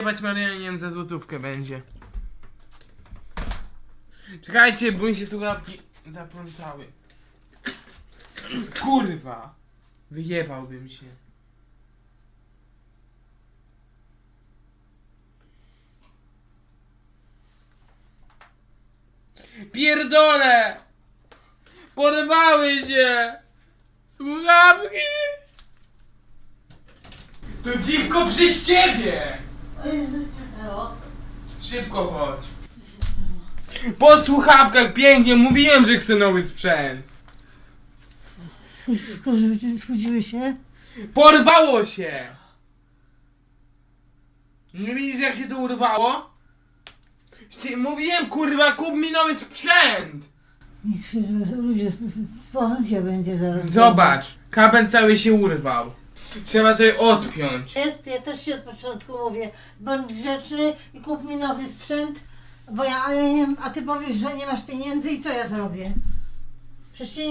Jebać Marianiem za złotówkę będzie. Czekajcie, bo mi się tu łapki zaplątały. Kurwa. Wyjebałbym się. Pierdolę! Porwały się! Słuchawki! To dziwko przez ciebie! Szybko chodź. Po słuchawkach pięknie, mówiłem, że chcę nowy sprzęt. Schodziły się? Porwało się! Nie widzisz jak się to urwało? Mówiłem kurwa, kup mi nowy sprzęt! Niech się ludzie będzie zaraz. Zobacz, kabel cały się urwał. Trzeba je odpiąć. Jest, ja też ci od początku mówię, bądź grzeczny i kup mi nowy sprzęt, bo ja, ale nie, a ty powiesz, że nie masz pieniędzy i co ja zrobię? Przecież cię